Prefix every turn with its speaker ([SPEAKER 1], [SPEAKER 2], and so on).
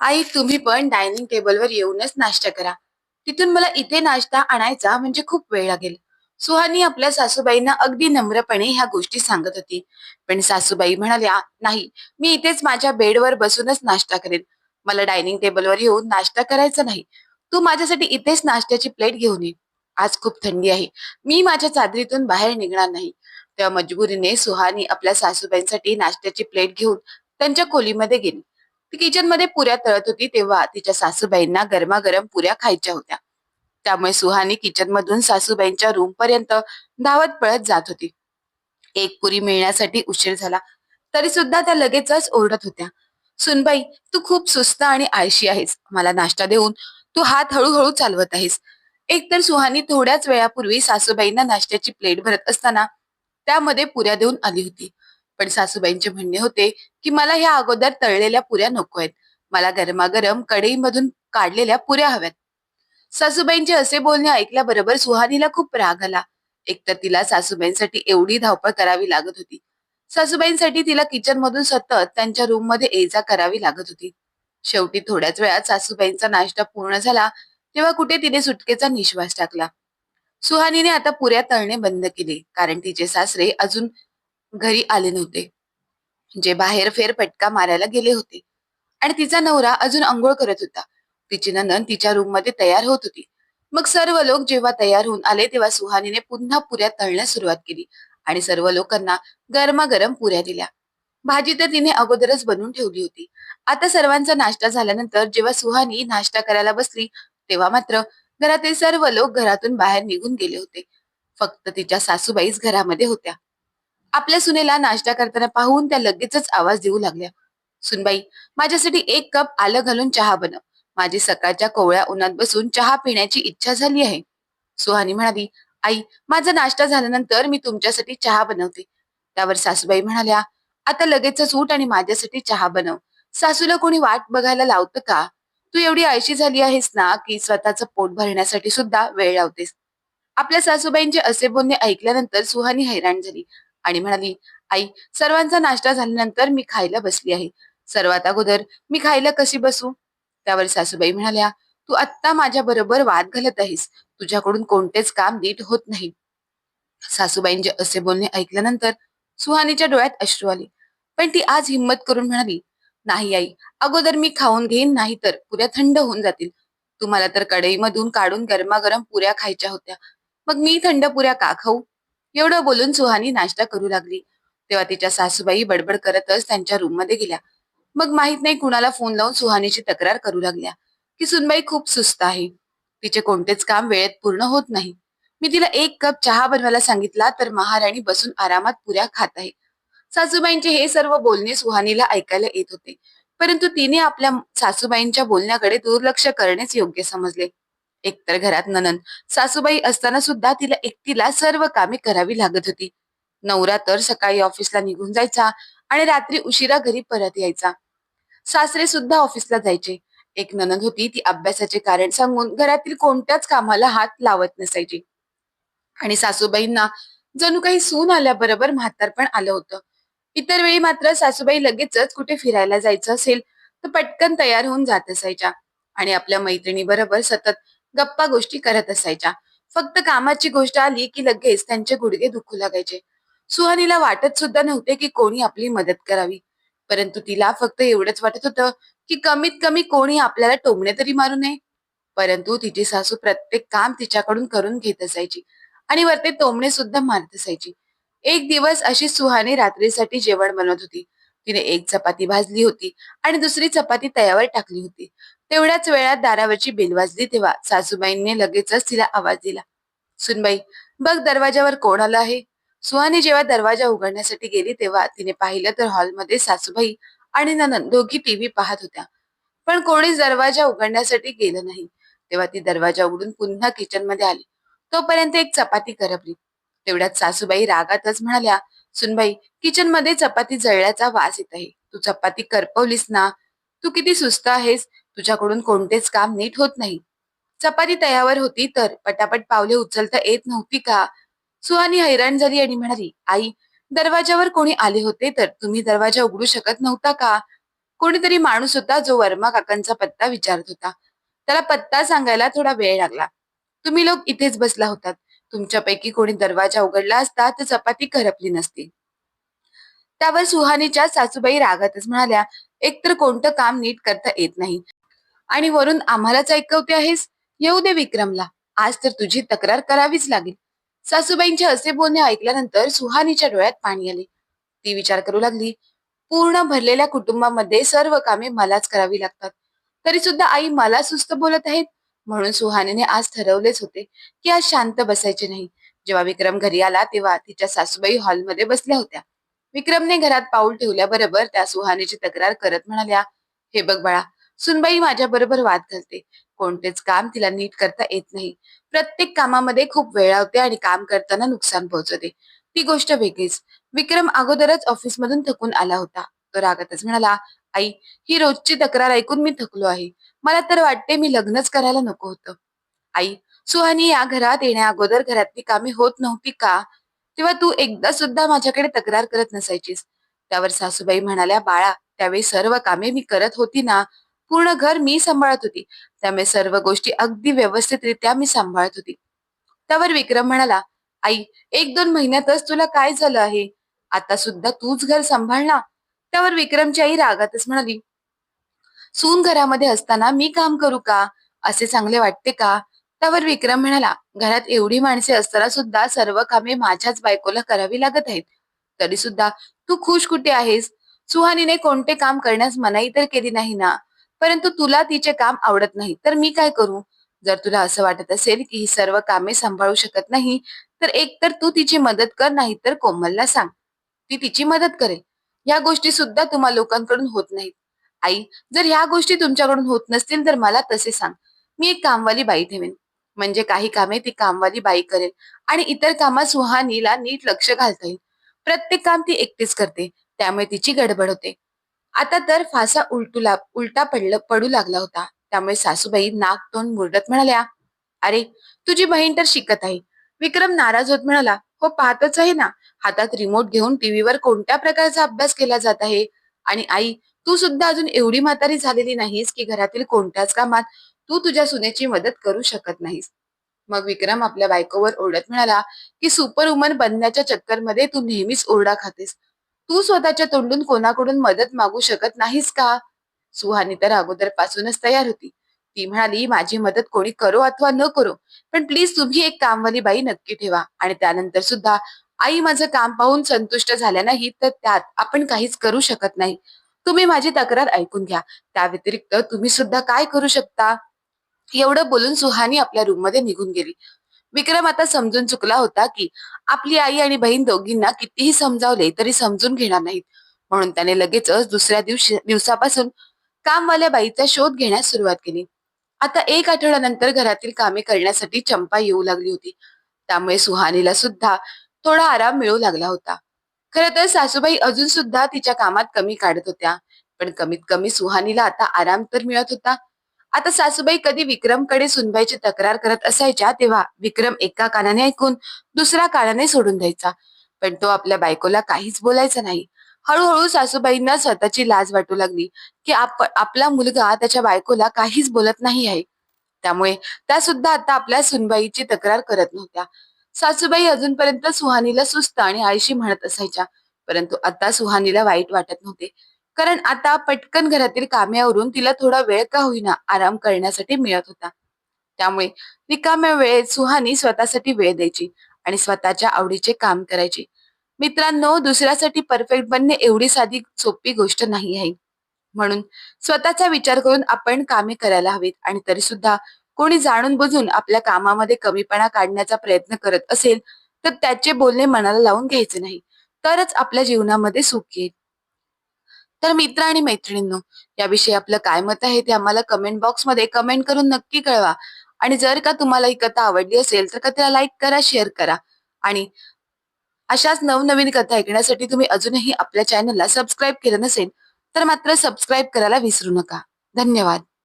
[SPEAKER 1] आई तुम्ही पण डायनिंग टेबलवर येऊनच नाश्ता करा. तिथून मला इथे नाश्ता आणायचा म्हणजे खूप वेळ लागेल. सुहानी आपल्या सासूबाईंना अगदी नम्रपणे ह्या गोष्टी सांगत होती. पण सासूबाई म्हणाल्या नाही मी इथेच माझ्या बेडवर बसूनच नाश्ता करेन. मला डायनिंग टेबलवर येऊन नाश्ता करायचा नाही. तू माझ्यासाठी इथेच नाश्त्याची प्लेट घेऊन ये. आज खूप थंडी आहे. मी माझ्या चादरीतून बाहेर निघणार नाही. तेव्हा मजबुरीने सुहानी आपल्या सासूबाईंसाठी नाश्त्याची प्लेट घेऊन त्यांच्या खोलीमध्ये गेली. ती किचनमध्ये पुऱ्या तळत होती तेव्हा तिच्या सासूबाईंना गरमागरम पुऱ्या खायच्या होत्या. त्यामुळे सुहानी किचन मधून सासूबाईंच्या रूम पर्यंत धावत पळत जात होती. एक पुरी मिळण्यासाठी उशीर झाला. तरी सुद्धा त्या लगेचच ओरडत होत्या. सुनबाई तू खूप सुस्त आणि आळशी आहेस. मला नाश्ता देऊन तू हात हळूहळू चालवत आहेस. एकतर सुहानी थोड्याच वेळापूर्वी सासूबाईंना नाश्त्याची प्लेट भरत असताना त्यामध्ये पुऱ्या देऊन आली होती. पण सासूबाईंचे म्हणणे होते की मला ह्या अगोदर तळलेल्या पुऱ्या नको आहेत. मला गरमागरम कढईमधून काढलेल्या पुऱ्या हव्यात. सासूबाईंचे असे बोलणे ऐकल्याबरोबर सुहानीला खूप राग आला. एकतर तिला सासूबाईंसाठी एवढी धावपळ करावी लागत होती. सासूबाईंसाठी तिला किचन मधून सतत त्यांच्या रूममध्ये ये जा करावी लागत होती. शेवटी थोड्याच वेळात सासूबाईंचा नाश्ता पूर्ण झाला तेव्हा कुठे तिने सुटकेचा निश्वास टाकला. सुहानीने आता पुऱ्या तळणे बंद केले कारण तिचे सासरे अजून घरी आले नव्हते. जे बाहेर फेरफटका मारायला गेले होते. आणि तिचा नवरा अजून अंघोळ करत होता. तिची नंदन तिच्या रूममध्ये तयार होत होती. मग सर्व लोक जेव्हा तयार होऊन आले तेव्हा सुहानीने पुन्हा पुऱ्या तळण्यास सुरुवात केली आणि सर्व लोकांना गरमागरम पुऱ्या दिल्या. भाजी तर तिने अगोदरच बनवून ठेवली होती. आता सर्वांचा नाश्ता झाल्यानंतर जेव्हा सुहानी नाश्ता करायला बसली तेव्हा मात्र घरातील सर्व लोक घरातून बाहेर निघून गेले होते. फक्त तिच्या सासूबाईच घरामध्ये होत्या. आपल्या सुनेला नाश्ता करताना पाहून त्या लगेचच आवाज देऊ लागल्या. सुनबाई माझ्यासाठी एक कप आलं घालून चहा बनव माझी सकाळच्या कोवळ्या उन्हात बसून चहा पिण्याची इच्छा झाली आहे. सुहानी म्हणाली आई माझा नाश्ता झाल्यानंतर मी तुमच्यासाठी चहा बनवते. त्यावर सासूबाई म्हणाल्या आता लगेचच उठ आणि माझ्यासाठी चहा बनव. सासूला कोणी वाट बघायला लावतं का? तू एवढी आळशी झाली आहेस ना की स्वतःचं पोट भरण्यासाठी सुद्धा वेळ लावतेस. आपल्या सासूबाईंचे असे बोलणे ऐकल्यानंतर सुहानी हैराण झाली. आणि म्हणाली आई सर्वांचा नाश्ता झाल्यानंतर मी खायला बसली आहे. सर्वात अगोदर मी खायला कशी बसू? त्यावर सासूबाई म्हणाल्या तू आत्ता माझ्या बरोबर वाद घालत आहेस. तुझ्याकडून कोणतेच काम नीट होत नाही. सासूबाईंचे म्हणजे असे बोलणे ऐकल्यानंतर सुहानीच्या डोळ्यात अश्रू आले. पण ती आज हिंमत करून म्हणाली नाही आई अगोदर मी खाऊन घेईन नाही तर पुऱ्या थंड होऊन जातील. तुम्हाला तर कढईमधून काढून गरमागरम पुऱ्या खायच्या होत्या. मग मी थंड पुऱ्या का खाऊ? एवढं बोलून सुहानी नाश्ता करू लागली. तेव्हा तिच्या सासूबाई बडबड करतच त्यांच्या रूममध्ये गेल्या. मग माहीत नाही कुणाला फोन लावून सुहानीची तक्रार करू लागल्या. की सुनबाई खूप सुस्त आहे. तिचे कोणतेच काम वेळेत पूर्ण होत नाही. मी तिला एक कप चहा बनवायला सांगितला तर महाराणी बसून आरामात पुऱ्या खात आहे. सासूबाईंचे हे सर्व बोलणे सुहानीला ऐकायला येत होते. परंतु तिने आपल्या सासूबाईंच्या बोलण्याकडे दुर्लक्ष करणेच योग्य समजले. एकतर घरात ननन सासूबाई असताना सुद्धा तिला एकटीला सर्व कामे करावी लागत होती. नवरा तर सकाळी ऑफिसला निघून जायचा आणि रात्री उशिरा घरी परत यायचा. सासरे सुद्धा ऑफिसला जायचे. एक ननद होती ती अभ्यासाचे कारण सांगून घरातील कोणत्याच कामाला हात लावत नसायची. आणि सासूबाईंना जणू काही सून आल्याबरोबर म्हातारपण आलं होतं. इतर वेळी मात्र सासूबाई लगेचच कुठे फिरायला जायचं असेल तर पटकन तयार होऊन जात असायच्या. आणि आपल्या मैत्रिणी बरोबर सतत गप्पा गोष्टी करत असायच्या. फक्त कामाची गोष्ट आली की लगेच त्यांचे गुडघे दुखू लागायचे. सुहानीला वाटत सुद्धा नव्हते की कोणी आपली मदत करावी. परंतु तिला फक्त एवढंच वाटत होतं की कमीत कमी कोणी आपल्याला टोमणे तरी मारू नये. परंतु तिची सासू प्रत्येक काम तिच्याकडून करून घेत असायची आणि वरते टोमणे सुद्धा मारत असायची. एक दिवस अशी सुहानी रात्रीसाठी जेवण बनवत होती. तिने एक चपाती भाजली होती आणि दुसरी चपाती तयावर टाकली होती. तेवढ्याच वेळात दारावरची बेल वाजली तेव्हा सासूबाईंनी लगेचच तिला आवाज दिला. सुनबाई बघ दरवाजावर कोण आलं आहे. सुहानी जेव्हा दरवाजा उघडण्यासाठी गेली तेव्हा तिने पाहिलं तर हॉलमध्ये सासूबाई आणि ननन दोघी टीव्ही पाहत होत्या. पण कोणीच दरवाजा उघडण्यासाठी गेलं नाही. तेव्हा ती दरवाजा उघडून पुन्हा किचनमध्ये आली. तोपर्यंत एक चपाती करपली. तेवढ्यात सासूबाई रागातच म्हणाल्या सुनबाई किचनमध्ये चपाती जळल्याचा वास येत आहे. तू चपाती करपवलीस ना? तू किती सुस्त आहेस. तुझ्याकडून कोणतेच काम नीट होत नाही. चपाती तयावर होती तर पटापट पावले उचलता येत नव्हती का? सुहानी हैराण झाली आणि म्हणाली आई दरवाजावर कोणी आले होते तर तुम्ही दरवाजा उघडू शकत नव्हता का? कोणीतरी माणूस होता जो वर्मा काकांचा पत्ता विचारत होता. त्याला पत्ता सांगायला थोडा वेळ लागला. तुम्ही लोक इथेच बसला होतात. तुमच्यापैकी कोणी दरवाजा उघडला असता तर चपाती करपली नसती. त्यावर सुहानीच्या सासूबाई रागातच म्हणाल्या एकतर कोणतं काम नीट करता येत नाही. आणि वरून आम्हालाच ऐकवते आहेस? येऊ दे विक्रमला. आज तर तुझी तक्रार करावीच लागेल. सासूबाईंचे असे बोलणे ऐकल्यानंतर सुहानीच्या डोळ्यात पाणी आले. ती विचार करू लागली. पूर्ण भरलेल्या कुटुंबामध्ये सर्व कामे मलाच करावी लागतात. तरी सुद्धा आई मला सुस्त बोलत आहेत. म्हणून सुहानीने आज ठरवलेच होते की आज शांत बसायचे नाही. जेव्हा विक्रम घरी आला तेव्हा तिच्या सासूबाई हॉलमध्ये बसल्या होत्या. विक्रमने घरात पाऊल ठेवल्याबरोबर त्या सुहानीची तक्रार करत म्हणाल्या हे बघ बाळा सुनबाई माझ्या बरोबर वाद घालते. कोणतेच काम तिला नीट करता येत नाही. प्रत्येक कामामध्ये खूप वेळ लावते आणि काम करताना नुकसान पोहोचवते. ती गोष्ट वेगळीच. विक्रम अगोदरच ऑफिस मधून थकून आला होता. तो रागातच म्हणाला आई ही रोजची तक्रार ऐकून मी थकलो आहे. मला तर वाटते मी लग्नच करायला नको होतं. आई सुहानी या घरात येण्या अगोदर घरातली कामे होत नव्हती का? तेव्हा तू एकदा सुद्धा माझ्याकडे तक्रार करत नसायचीस. त्यावर सासूबाई म्हणाल्या बाळा त्यावेळी सर्व कामे मी करत होती ना? पूर्ण घर मी सांभाळत होती. त्यामुळे सर्व गोष्टी अगदी व्यवस्थितरित्या मी सांभाळत होती. त्यावर विक्रम म्हणाला आई एक दोन महिन्यातच तुला काय झालं आहे? आता सुद्धा तूच घर सांभाळ ना त्यावर विक्रमची आई रागातच म्हणाली सून घरामध्ये असताना मी काम करू का? असे चांगले वाटते का? त्यावर विक्रम म्हणाला घरात एवढी माणसे असताना सुद्धा सर्व कामे माझ्याच बायकोला करावी लागत आहेत. तरी सुद्धा तू खुश कुठे आहेस? सुहानीने कोणते काम करण्यास मनाई तर केली नाही ना? परंतु तुला तिचे काम आवडत नाही. तर मी काय करू? जर तुला असं वाटत असेल की ही सर्व कामे सांभाळू शकत नाही तर एक तर तू तिची मदत कर नाही तर कोमलला सांग. ती तिची मदत करेल. या गोष्टी सुद्धा तुम्हा लोकांकडून होत नाहीत. आई जर या गोष्टी तुमच्याकडून होत नसतील तर मला तसे सांग. मी एक कामवाली बाई ठेवेन. म्हणजे काही कामे ती कामवाली बाई करेल आणि इतर कामात सुहानीला नीट लक्ष घालता येईल. प्रत्येक काम ती एकटीच करते. त्यामुळे तिची गडबड होते. आता तर फासा उलटू लाग उलटा पडलं पडू लागला होता. त्यामुळे सासूबाई नाक तोंड मुरडत म्हणाल्या अरे तुझी बहीण तर शिकत आहे. विक्रम नाराज होत म्हणाला हो पाहतच आहे ना. हातात रिमोट घेऊन टीव्हीवर कोणत्या प्रकारचा अभ्यास केला जात आहे? आणि आई तू सुद्धा अजून एवढी म्हातारी झालेली नाहीस की घरातील कोणत्याच कामात तू तुझ्या सुनेची मदत करू शकत नाहीस. मग विक्रम आपल्या बायकोवर ओरडत म्हणाला की सुपर वुमन बनण्याच्या चक्करमध्ये तू नेहमीच ओरडा खातेस. तू स्वतःच्या तोंडून कोणाकडून मदत मागू शकत नाहीस का? सुहानी तर अगोदर पासूनच तयार होती. ती म्हणाली माझी मदत कोणी करो अथवा न करो पण प्लीज तुम्ही एक कामवाली बाई नक्की ठेवा. आणि त्यानंतर सुद्धा आई माझं काम पाहून संतुष्ट झाल्या नाही तर त्यात आपण काहीच करू शकत नाही. तुम्ही माझी तक्रार ऐकून घ्या. त्या व्यतिरिक्त तुम्ही सुद्धा काय करू शकता? एवढं बोलून सुहानी आपल्या रूममध्ये निघून गेली. विक्रम आता समजून चुकला होता की आपली आई आणि बहीण दोघींना कितीही समजावले तरी समजून घेणार नाहीत. म्हणून त्याने लगेचच दुसऱ्या दिवशी दिवसापासून कामवाल्या बाईचा शोध घेण्यास सुरुवात केली. आता एक आठवड्यानंतर घरातील कामे करण्यासाठी चंपा येऊ लागली होती. त्यामुळे सुहानीला सुद्धा थोडा आराम मिळू लागला होता. खर तर सासूबाई अजून सुद्धा तिच्या कामात कमी काढत होत्या. पण कमीत कमी सुहानीला आता आराम तर मिळत होता. आता सासूबाई कधी विक्रमकडे सुनबाईची तक्रार करत असायच्या तेव्हा विक्रम एका कानाने ऐकून दुसऱ्या कानाने सोडून द्यायचा. पण तो आपल्या बायकोला काहीच बोलायचा नाही. हळूहळू सासूबाईंना स्वतःची लाज वाटू लागली की आप आपला मुलगा त्याच्या बायकोला काहीच बोलत नाही आहे. त्यामुळे त्या सुद्धा आता आपल्या सुनबाईची तक्रार करत नव्हत्या. सासूबाई अजूनपर्यंत सुहानीला सुस्त आणि आळशी म्हणत असायच्या परंतु आता सुहानीला वाईट वाटत नव्हते. कारण आता पटकन घरातील कामावरून तिला थोडा वेळ का होईना आराम करण्यासाठी मिळत होता. त्यामुळे रिकाम्या वेळेत सुहानी स्वतःसाठी वेळ द्यायची आणि स्वतःच्या आवडीचे काम करायची. मित्रांनो दुसऱ्यासाठी परफेक्ट बनणे एवढी साधी सोपी गोष्ट नाही आहे. म्हणून स्वतःचा विचार करून आपण कामे करायला हवीत आणि तरी सुद्धा कोणी जाणून बुजून आपल्या कामामध्ये कमीपणा काढण्याचा प्रयत्न करत असेल तर त्याचे बोलणे मनाला लावून घ्यायचे नाही. तरच आपल्या जीवनामध्ये सुख येईल. तर मित्र आणि मैत्रिणींनो याविषयी आपलं काय मत आहे ते आम्हाला कमेंट बॉक्समध्ये कमेंट करून नक्की कळवा. आणि जर का तुम्हाला ही कथा आवडली असेल तर कथेला लाईक करा शेअर करा. आणि अशाच नवनवीन कथा ऐकण्यासाठी तुम्ही अजूनही आपल्या चॅनलला सबस्क्राईब केलं नसेल तर मात्र सबस्क्राईब करायला विसरू नका. धन्यवाद.